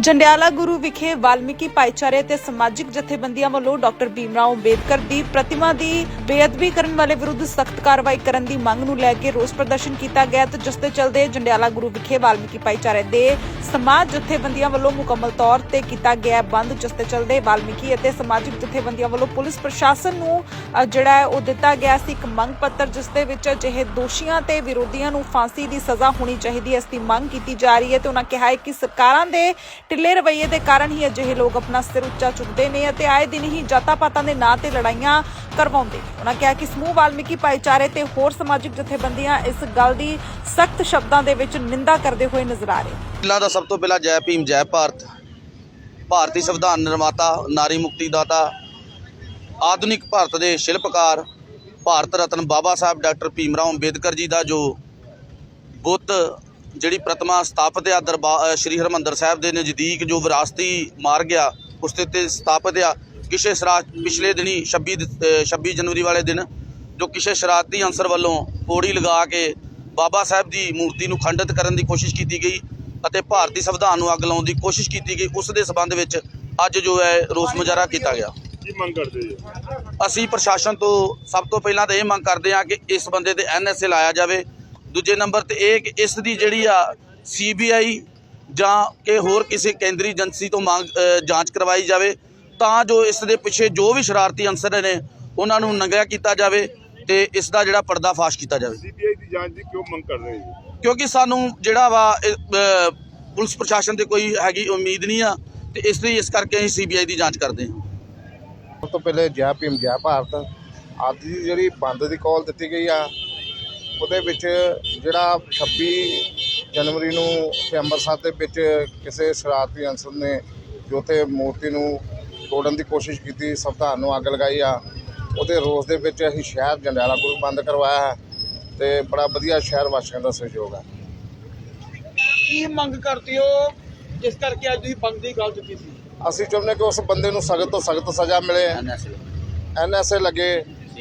ਜੰਡਿਆਲਾ ਗੁਰੂ ਵਿਖੇ ਵਾਲਮੀਕੀ ਭਾਈਚਾਰੇ ਤੇ ਸਮਾਜਿਕ ਜਥੇਬੰਦੀਆਂ ਵੱਲੋਂ ਡਾਕਟਰ ਭੀਮਰਾਓ ਅੰਬੇਦਕਰ ਦੀ ਪ੍ਰਤਿਮਾ ਦੀ ਬੇਅਦਬੀ ਕਰਨ ਵਾਲੇ ਵਿਰੁੱਧ ਸਖਤ ਕਾਰਵਾਈ ਕਰਨ ਦੀ ਮੰਗ ਨੂੰ ਲੈ ਕੇ ਰੋਸ ਪ੍ਰਦਰਸ਼ਨ ਕੀਤਾ ਗਿਆ ਤੇ ਜਿਸ ਦੇ ਚਲਦੇ ਜੰਡਿਆਲਾ ਗੁਰੂ ਵਿਖੇ ਵਾਲਮੀਕੀ ਭਾਈਚਾਰੇ ਦੇ ਸਮਾਜ ਜਥੇਬੰਦੀਆਂ ਵੱਲੋਂ ਮੁਕੰਮਲ ਤੌਰ ਤੇ ਕੀਤਾ ਗਿਆ ਬੰਦ, ਜਿਸ ਦੇ ਚਲਦੇ ਵਾਲਮੀਕੀ ਅਤੇ ਸਮਾਜਿਕ ਜਥੇਬੰਦੀਆਂ ਵੱਲੋਂ ਪੁਲਿਸ ਪ੍ਰਸ਼ਾਸਨ ਨੂੰ ਜਿਹੜਾ ਹੈ, ਉਹ ਦਿੱਤਾ ਗਿਆ ਸੀ ਇੱਕ ਮੰਗ ਪੱਤਰ, ਜਿਸ ਦੇ ਵਿੱਚ ਅਜਿਹੇ ਦੋਸ਼ੀਆਂ ਤੇ ਵਿਰੋਧੀਆਂ ਨੂੰ ਫਾਂਸੀ ਦੀ ਸਜ਼ਾ ਹੋਣੀ ਚਾਹੀਦੀ ਹੈ। ਇਸ ਦੀ ਮੰਗ ਕੀਤੀ ਜਾ ਰਹੀ ਹੈ ਤੇ ਉਹਨਾਂ ਕਿਹਾ ਹੈ ਕਿ ਸਰਕਾਰਾਂ ਦੇ ਢਿੱਲੇ ਰਵੱਈਏ ਦੇ ਕਾਰਨ ਹੀ ਅਜਿਹੇ ਲੋਕ ਆਪਣਾ ਸਿਰ ਉੱਚਾ ਚੁੱਕਦੇ ਨੇ ਅਤੇ ਆਏ ਦਿਨ ਹੀ ਜਾਤਾਂ ਪਾਤਾਂ ਦੇ ਨਾਂ ਤੇ ਲੜਾਈਆਂ ਕਰਵਾਉਂਦੇ ਉਹਨਾਂ ਕਿਹਾ ਕਿ ਸਮੂਹ ਵਾਲਮੀਕੀ ਭਾਈਚਾਰੇ ਤੇ ਹੋਰ ਸਮਾਜਿਕ ਜਥੇਬੰਦੀਆਂ ਇਸ ਗੱਲ ਦੀ ਸਖਤ ਸ਼ਬਦਾਂ ਦੇ ਵਿੱਚ ਨਿੰਦਾ ਕਰਦੇ ਹੋਏ ਨਜ਼ਰ ਆ ਰਹੇ ਪਹਿਲਾਂ ਦਾ ਸਭ ਤੋਂ ਪਹਿਲਾਂ ਜੈ ਭੀਮ, ਜੈ ਭਾਰਤ। ਭਾਰਤੀ ਸੰਵਿਧਾਨ ਨਿਰਮਾਤਾ, ਨਾਰੀ ਮੁਕਤੀ ਦਾਤਾ ਆਧੁਨਿਕ ਭਾਰਤ ਦੇ ਸ਼ਿਲਪਕਾਰ, ਭਾਰਤ ਰਤਨ ਬਾਬਾ ਸਾਹਿਬ, ਡਾਕਟਰ ਭੀਮ ਰਾਓ ਅੰਬੇਦਕਰ ਜੀ ਦਾ ਜੋ ਬੁੱਤ ਜਿਹੜੀ ਪ੍ਰਤਮਾ ਸਥਾਪਿਤ ਆ ਦਰਬਾਰ ਸ਼੍ਰੀ ਹਰਮੰਦਰ ਸਾਹਿਬ ਦੇ ਨਜ਼ਦੀਕ ਜੋ ਵਿਰਾਸਤੀ ਮਾਰਗ ਆ ਉਸ ਦੇ ਉੱਤੇ ਸਥਾਪਿਤ ਆ ਕਿਸੇ ਸ਼ਰਾ ਪਿਛਲੇ ਦਿਨੀ 26 ਦ- ਅਹ 26 ਜਨਵਰੀ ਵਾਲੇ ਦਿਨ ਜੋ ਕਿਸੇ ਸ਼ਰਾਰਤੀ ਅੰਸਰ ਵੱਲੋਂ ਪੌੜੀ ਲਗਾ ਕੇ ਬਾਬਾ ਸਾਹਿਬ ਦੀ ਮੂਰਤੀ ਨੂੰ ਖੰਡਿਤ ਕਰਨ ਦੀ ਕੋਸ਼ਿਸ਼ ਕੀਤੀ ਗਈ ਅਤੇ ਭਾਰਤੀ ਸੰਵਿਧਾਨ ਨੂੰ ਅੱਗ ਲਾਉਣ ਦੀ ਕੋਸ਼ਿਸ਼ ਕੀਤੀ ਗਈ ਉਸ ਦੇ ਸਬੰਧ ਵਿੱਚ ਅੱਜ ਜੋ ਹੈ ਰੋਸ ਮੁਜ਼ਾਹਰਾ ਕੀਤਾ ਗਿਆ। ਕੀ ਮੰਗ ਕਰਦੇ ਜੀ? ਅਸੀਂ ਪ੍ਰਸ਼ਾਸਨ ਤੋਂ ਸਭ ਤੋਂ ਪਹਿਲਾਂ ਤਾਂ ਇਹ ਮੰਗ ਕਰਦੇ ਹਾਂ ਕਿ ਇਸ ਬੰਦੇ ਤੇ ਐਨਐਸਏ ਲਾਇਆ ਜਾਵੇ ਦੂਜੇ ਨੰਬਰ ਤੇ ਇਹ ਕਿ ਇਸ ਦੀ ਜਿਹੜੀ ਆ ਸੀਬੀਆਈ ਜਾਂ ਕਿ ਹੋਰ ਕਿਸੇ ਕੇਂਦਰੀ ਏਜੰਸੀ ਤੋਂ ਮੰਗ ਜਾਂਚ ਕਰਵਾਈ ਜਾਵੇ ਤਾਂ ਜੋ ਇਸ ਦੇ ਪਿੱਛੇ ਜੋ ਵੀ ਸ਼ਰਾਰਤੀ ਅੰਸਰ ਨੇ ਉਹਨਾਂ ਨੂੰ ਨੰਗਿਆ ਕੀਤਾ ਜਾਵੇ ਤੇ ਇਸ ਦਾ ਜਿਹੜਾ ਪਰਦਾ ਫਾਸ਼ ਕੀਤਾ ਜਾਵੇ। ਸੀਬੀਆਈ ਦੀ ਜਾਂਚ ਦੀ ਕਿਉਂ ਮੰਗ ਕਰ ਰਹੇ ਜੀ ਕਿਉਂਕਿ ਸਾਨੂੰ ਜਿਹੜਾ ਵਾ ਪੁਲਿਸ ਪ੍ਰਸ਼ਾਸਨ ਤੇ ਕੋਈ ਹੈਗੀ ਉਮੀਦ ਨਹੀਂ ਆ ਤੇ ਇਸ ਲਈ ਇਸ ਕਰਕੇ ਅਸੀਂ ਸੀਬੀਆਈ ਦੀ ਜਾਂਚ ਕਰਦੇ ਹਾਂ। ਸਭ ਤੋਂ ਪਹਿਲੇ ਜੈ ਭੀਮ ਜੈ ਭਾਰਤ। ਅੱਜ ਦੀ ਜਿਹੜੀ ਬੰਦ ਦੀ ਕਾਲ ਦਿੱਤੀ ਗਈ ਆ ਉਹਦੇ ਵਿੱਚ ਜਿਹੜਾ 26 ਜਨਵਰੀ ਨੂੰ ਉੱਥੇ ਅੰਮ੍ਰਿਤਸਰ ਦੇ ਵਿੱਚ ਕਿਸੇ ਸ਼ਰਾਰਤੀ ਅਨਸਰ ਨੇ ਜੋ ਉੱਥੇ ਮੂਰਤੀ ਨੂੰ ਤੋੜਨ ਦੀ ਕੋਸ਼ਿਸ਼ ਕੀਤੀ ਸੰਵਿਧਾਨ ਨੂੰ ਅੱਗ ਲਗਾਈ ਆ ਉਹਦੇ ਰੋਸ ਦੇ ਵਿੱਚ ਅਸੀਂ ਸ਼ਹਿਰ ਜੰਡਿਆਲਾ ਗੁਰੂ ਬੰਦ ਕਰਵਾਇਆ ਹੈ ਤੇ ਬੜਾ ਵਧੀਆ ਸ਼ਹਿਰ ਵਾਸੀਆਂ ਦਾ ਸਹਿਯੋਗ ਹੈ। ਕੀ ਮੰਗ ਕਰਦੇ ਹੋ ਜਿਸ ਕਰਕੇ ਅੱਜ ਤੁਸੀਂ ਬੰਦ ਦੀ ਗੱਲ ਚੁੱਕੀ ਸੀ? ਅਸੀਂ ਚਾਹੁੰਦੇ ਕਿ ਉਸ ਬੰਦੇ ਨੂੰ ਸਖਤ ਤੋਂ ਸਖਤ ਸਜ਼ਾ ਮਿਲੇ। ਐਨਐਸਏ ਲੱਗੇ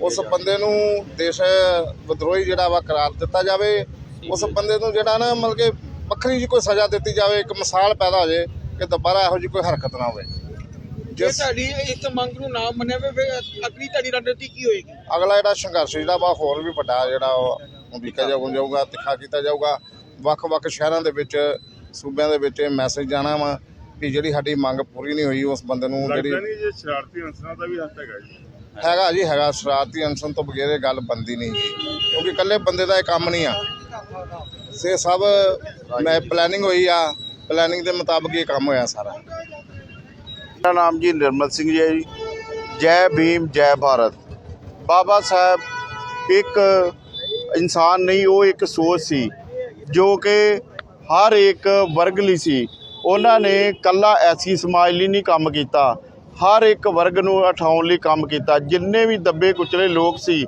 ਉਸ ਬੰਦੇ ਨੂੰ ਦੇਸ਼ ਵਿਦਰੋਹੀ ਜਿਹੜਾ ਵਾ ਕਰਾਰ ਦਿੱਤਾ ਜਾਵੇ ਉਸ ਬੰਦੇ ਨੂੰ ਜਿਹੜਾ ਨਾ ਮਤਲਬ ਕਿ ਵੱਖਰੀ ਜੀ ਕੋਈ ਸਜ਼ਾ ਦਿੱਤੀ ਜਾਵੇ ਇੱਕ ਮਿਸਾਲ ਪੈਦਾ ਹੋ ਜਾਏ ਕਿ ਦੁਬਾਰਾ ਇਹੋ ਜੀ ਕੋਈ ਹਰਕਤ ਨਾ ਹੋਵੇ। ਜੇ ਤੁਹਾਡੀ ਇਸ ਮੰਗ ਨੂੰ ਨਾ ਮੰਨਿਆ ਵੇ ਅਗਲੀ ਤੁਹਾਡੀ ਰਣਨੀਤੀ ਕੀ ਹੋਏਗੀ? ਅਗਲਾ ਜਿਹੜਾ ਸੰਘਰਸ਼ ਜਿਹੜਾ ਵਾ ਹੋਰ ਵੀ ਵੱਡਾ ਜਿਹੜਾ ਉਹ ਜਾਊ- ਜਾਊਗਾ ਤਿੱਖਾ ਕੀਤਾ ਜਾਊਗਾ। ਵੱਖ-ਵੱਖ ਸ਼ਹਿਰਾਂ ਦੇ ਵਿੱਚ ਸੂਬਿਆਂ ਦੇ ਵਿੱਚ ਮੈਸੇਜ ਜਾਣਾ ਵਾ ਕਿ ਜਿਹੜੀ ਸਾਡੀ ਮੰਗ ਪੂਰੀ ਨਹੀਂ ਹੋਈ ਉਸ ਬੰਦੇ ਨੂੰ ਜਿਹੜੀ ਲੱਗਦਾ ਨਹੀਂ ਜੇ ਸ਼ਰਾਰਤੀ ਅੰਸਰਾਂ ਦਾ ਵੀ ਹੱਥ ਹੈਗਾ ਜੀ। ਹੈਗਾ ਜੀ, ਹੈਗਾ। ਸ਼ਰਾਰਤੀ ਅਨਸਨ ਤੋਂ ਬਗੈਰ ਇਹ ਗੱਲ ਬੰਦੀ ਨਹੀਂ ਜੀ। ਕਿਉਂਕਿ ਇਕੱਲੇ ਬੰਦੇ ਦਾ ਇਹ ਕੰਮ ਨਹੀਂ ਆ। ਸੇ ਸਭ, ਮੈਂ ਪਲੈਨਿੰਗ ਹੋਈ ਆ। ਪਲੈਨਿੰਗ ਦੇ ਮੁਤਾਬਕ ਇਹ ਕੰਮ ਹੋਇਆ ਸਾਰਾ। ਮੇਰਾ ਨਾਮ ਜੀ ਨਿਰਮਲ ਸਿੰਘ ਜੀ ਹੈ ਜੀ। ਜੈ ਭੀਮ, ਜੈ ਭਾਰਤ। ਬਾਬਾ ਸਾਹਿਬ ਇੱਕ ਇਨਸਾਨ ਨਹੀਂ, ਉਹ ਇੱਕ ਸੋਚ ਸੀ, ਜੋ ਕਿ ਹਰ ਇੱਕ ਵਰਗ ਲਈ ਸੀ। ਉਹਨਾਂ ਨੇ ਕੱਲਾ ਐਸੀ ਸਮਾਜ ਲਈ ਨਹੀਂ ਕੰਮ ਕੀਤਾ। ਹਰ ਇੱਕ ਵਰਗ ਨੂੰ ਉਠਾਉਣ ਲਈ ਕੰਮ ਕੀਤਾ। ਜਿੰਨੇ ਵੀ ਦੱਬੇ ਕੁਚਲੇ ਲੋਕ ਸੀ,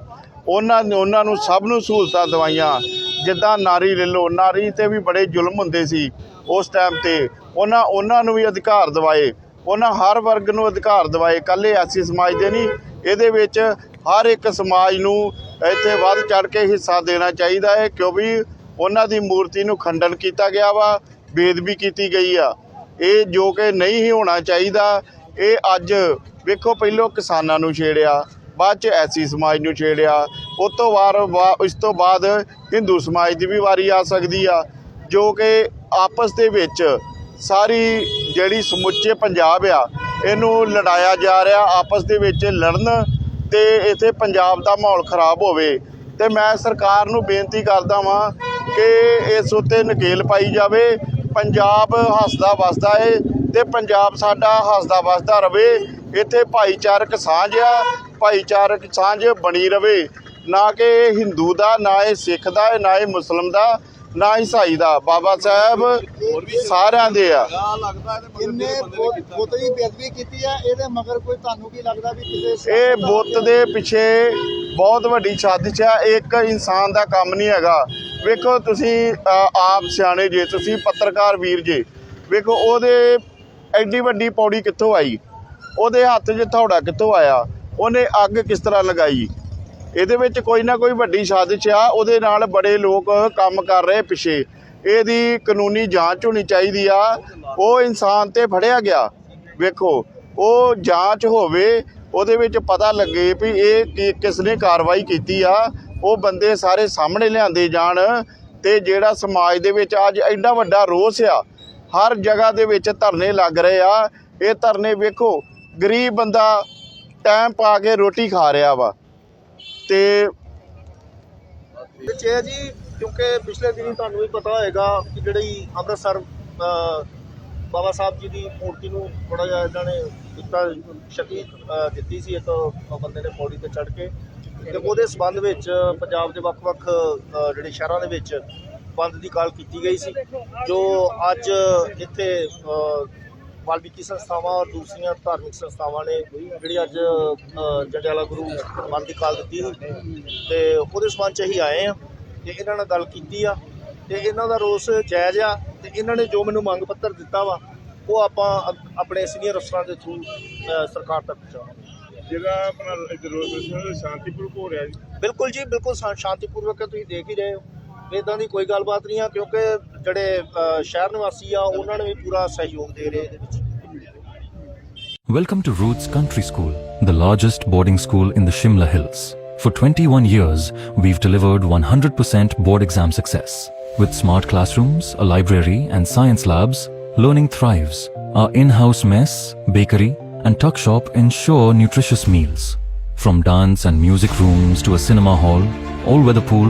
ਉਹਨਾਂ ਨੇ ਉਹਨਾਂ ਨੂੰ ਸਭ ਨੂੰ ਸਹੂਲਤਾਂ ਦਵਾਈਆਂ। ਜਿੱਦਾਂ ਨਾਰੀ ਲੈ ਲਓ, ਨਾਰੀ ਤੇ ਵੀ ਬੜੇ ਜ਼ੁਲਮ ਹੁੰਦੇ ਸੀ ਉਸ ਟਾਈਮ ਤੇ। ਉਹਨਾਂ ਉਹਨਾਂ ਨੂੰ ਵੀ ਅਧਿਕਾਰ ਦਿਵਾਏ। ਉਹਨਾਂ ਹਰ ਵਰਗ ਨੂੰ ਅਧਿਕਾਰ ਦਿਵਾਏ। ਕੱਲੇ ਐਸੀ ਸਮਾਜ ਦੇ ਨਹੀਂ, ਇਹਦੇ ਵਿੱਚ ਹਰ ਇੱਕ ਸਮਾਜ ਨੂੰ ਇੱਥੇ ਵੱਧ ਚੜ ਕੇ ਹਿੱਸਾ ਦੇਣਾ ਚਾਹੀਦਾ ਹੈ, ਕਿਉਂਕਿ ਉਹਨਾਂ ਦੀ ਮੂਰਤੀ ਨੂੰ ਖੰਡਨ ਕੀਤਾ ਗਿਆ ਵਾ ਬੇਦਬੀ ਕੀਤੀ ਗਈ ਆ। ਇਹ ਜੋ ਕਿ ਨਹੀਂ ਹੀ ਹੋਣਾ ਚਾਹੀਦਾ ਇਹ ਅੱਜ ਵੇਖੋ ਪਹਿਲੋਂ ਕਿਸਾਨਾਂ ਨੂੰ ਛੇੜਿਆ, ਬਾਅਦ ਚ ਐਸੀ ਸਮਾਜ ਨੂੰ ਛੇੜਿਆ, ਉਸ ਤੋਂ ਬਾਅਦ ਬਾ- ਇਸ ਤੋਂ ਬਾਅਦ ਹਿੰਦੂ ਸਮਾਜ ਦੀ ਵੀ ਵਾਰੀ ਆ ਸਕਦੀ ਆ, ਜੋ ਕਿ ਆਪਸ ਦੇ ਵਿੱਚ ਸਾਰੀ ਜਿਹੜੀ ਸਮੁੱਚੇ ਪੰਜਾਬ ਆ, ਇਹਨੂੰ ਲੜਾਇਆ ਜਾ ਰਿਹਾ, ਆਪਸ ਦੇ ਵਿੱਚ ਲੜਨ ਤੇ ਇੱਥੇ ਪੰਜਾਬ ਦਾ ਮਾਹੌਲ ਖਰਾਬ ਹੋਵੇ। ਤੇ ਮੈਂ ਸਰਕਾਰ ਨੂੰ ਬੇਨਤੀ ਕਰਦਾ ਵਾਂ ਕਿ ਇਸ ਉੱਤੇ ਨਕੇਲ ਪਾਈ ਜਾਵੇ, ਪੰਜਾਬ ਹੱਸਦਾ ਵਸਦਾ ਏ ਤੇ ਪੰਜਾਬ ਸਾਡਾ ਹੱਸਦਾ ਵਸਦਾ ਰਵੇ ਇੱਥੇ ਭਾਈਚਾਰਕ ਸਾਂਝ ਆ ਭਾਈਚਾਰਕ ਸਾਂਝ ਬਣੀ ਰਵੇ। ਨਾ ਕਿ ਇਹ ਹਿੰਦੂ ਦਾ ਨਾ ਇਹ ਸਿੱਖ ਦਾ ਨਾ ਇਹ ਮੁਸਲਮ ਦਾ ਨਾ ਈਸਾਈ ਦਾ। ਬਾਬਾ ਸਾਹਿਬ ਸਾਰਿਆਂ ਦੇ ਆ। ਕਿੰਨੇ ਬੋਤਲੀ ਬੇਅਦਬੀ ਕੀਤੀ ਆ ਇਹਦੇ ਮਗਰ ਕੋਈ ਤੁਹਾਨੂੰ ਕੀ ਲੱਗਦਾ ਵੀ ਕਿਸੇ ਇਹ ਬੁੱਤ ਦੇ ਪਿੱਛੇ ਬਹੁਤ ਵੱਡੀ ਸਾਜ਼ਿਸ਼ ਆ। ਇੱਕ ਇਨਸਾਨ ਦਾ ਕੰਮ ਨਹੀਂ ਹੈਗਾ। ਵੇਖੋ ਤੁਸੀਂ ਆਪ ਸਿਆਣੇ ਜੇ ਤੁਸੀਂ ਪੱਤਰਕਾਰ ਵੀਰ ਜੇ ਵੇਖੋ ਉਹਦੇ ਐਡੀ ਵੱਡੀ ਪੌੜੀ ਕਿੱਥੋਂ ਆਈ? ਉਹਦੇ ਹੱਥ 'ਚ ਥੌੜਾ ਕਿੱਥੋਂ ਆਇਆ? ਉਹਨੇ ਅੱਗ ਕਿਸ ਤਰ੍ਹਾਂ ਲਗਾਈ? ਇਹਦੇ ਵਿੱਚ ਕੋਈ ਨਾ ਕੋਈ ਵੱਡੀ ਸਾਜ਼ਿਸ਼ ਆ, ਉਹਦੇ ਨਾਲ ਬੜੇ ਲੋਕ ਕੰਮ ਕਰ ਰਹੇ ਪਿੱਛੇ। ਇਹਦੀ ਕਾਨੂੰਨੀ ਜਾਂਚ ਹੋਣੀ ਚਾਹੀਦੀ ਆ। ਉਹ ਇਨਸਾਨ ਤੇ ਫੜਿਆ ਗਿਆ। ਵੇਖੋ, ਉਹ ਜਾਂਚ ਹੋਵੇ, ਉਹਦੇ ਵਿੱਚ ਪਤਾ ਲੱਗੇ ਵੀ ਇਹ ਕੀ- ਕਿਸ ਨੇ ਕਾਰਵਾਈ ਕੀਤੀ ਆ। ਉਹ ਬੰਦੇ ਸਾਰੇ ਸਾਹਮਣੇ ਲਿਆਂਦੇ ਜਾਣ ਤੇ ਜਿਹੜਾ ਸਮਾਜ ਦੇ ਵਿੱਚ ਅੱਜ ਐਡਾ ਵੱਡਾ ਰੋਸ ਆ ਹਰ ਜਗ੍ਹਾ ਦੇ ਵਿੱਚ ਧਰਨੇ ਲੱਗ ਰਹੇ ਆ। ਇਹ ਧਰਨੇ ਵੇਖੋ ਗਰੀਬ ਬੰਦਾ ਟਾਈਮ ਪਾ ਕੇ ਰੋਟੀ ਖਾ ਰਿਹਾ ਵਾ। ਤੇ ਵਿੱਚ ਇਹ ਜੀ ਕਿਉਂਕਿ ਪਿਛਲੇ ਦਿਨੀ ਤੁਹਾਨੂੰ ਵੀ ਪਤਾ ਹੋਏਗਾ ਕਿ ਜਿਹੜੀ ਅੰਮ੍ਰਿਤਸਰ ਬਾਬਾ ਸਾਹਿਬ ਜੀ ਦੀ ਮੂਰਤੀ ਨੂੰ ਥੋੜਾ ਜਿਹਾ ਇਹਨਾਂ ਨੇ ਦਿੱਤਾ ਸ਼ਕਤੀ ਅ, ਦਿੱਤੀ ਸੀ ਇੱਕ ਬੰਦੇ ਨੇ ਪੌੜੀ ਤੇ ਚੜ ਕੇ। ਤੇ ਉਹਦੇ ਸਬੰਧ ਵਿੱਚ ਪੰਜਾਬ ਦੇ ਵੱਖ-ਵੱਖ ਜਿਹੜੇ ਸ਼ਹਿਰਾਂ ਦੇ ਵਿੱਚ ਬੰਦ ਦੀ ਕਾਲ ਕੀਤੀ ਗਈ ਸੀ ਜੋ ਅੱਜ ਇੱਥੇ ਵਾਲਮੀਕੀ ਸੰਸਥਾਵਾਂ ਔਰ ਦੂਸਰੀਆਂ ਧਾਰਮਿਕ ਸੰਸਥਾਵਾਂ ਨੇ ਜਿਹੜੀ ਅੱਜ ਜੰਡਿਆਲਾ ਗੁਰੂ ਬੰਦ ਦੀ ਕਾਲ ਦਿੱਤੀ ਸੀ ਤੇ ਉਹਦੇ ਸਬੰਧ ਚ ਅਸੀਂ ਆਏ ਆ ਤੇ ਇਹਨਾਂ ਨਾਲ ਗੱਲ ਕੀਤੀ ਆ ਤੇ ਇਹਨਾਂ ਦਾ ਰੋਸ ਜਾਇਜ਼ ਆ ਤੇ ਇਹਨਾਂ ਨੇ ਜੋ ਮੈਨੂੰ ਮੰਗ ਪੱਤਰ ਦਿੱਤਾ ਵਾ ਉਹ ਆਪਾਂ ਆਪਣੇ ਸੀਨੀਅਰ ਅਫਸਰਾਂ ਦੇ ਥਰੂ ਸਰਕਾਰ ਤੱਕ ਪਹੁੰਚਾਵਾਂਗੇ। ਜਿਹੜਾ ਆਪਣਾ ਪ੍ਰਦਰਸ਼ਨ ਸ਼ਾਂਤੀਪੂਰਵਕ ਹੋ ਰਿਹਾ ਜੀ। ਬਿਲਕੁਲ ਜੀ ਬਿਲਕੁਲ ਸ਼ਾਂਤੀਪੂਰਵਕ ਹੈ, ਤੁਸੀਂ ਦੇਖ ਹੀ ਰਹੇ ਹੋ। ਇਦਾਂ ਦੀ ਕੋਈ ਗੱਲਬਾਤ ਨਹੀਂ ਆ ਕਿਉਂਕਿ ਜਿਹੜੇ ਅ, ਸ਼ਹਿਰ ਨਿਵਾਸੀ ਆ ਉਹਨਾਂ ਨੇ ਵੀ ਪੂਰਾ ਸਹਿਯੋਗ ਦੇ ਰਹੇ ਇਹਦੇ ਵਿੱਚ Welcome to Roots Country School, the largest boarding school in the Shimla Hills. For 21 years, we've delivered 100% board exam success. With smart classrooms, a library, and science labs, learning thrives. Our in-house mess, bakery, and tuck shop ensure nutritious meals. From dance and music rooms to a cinema hall, all-weather pool,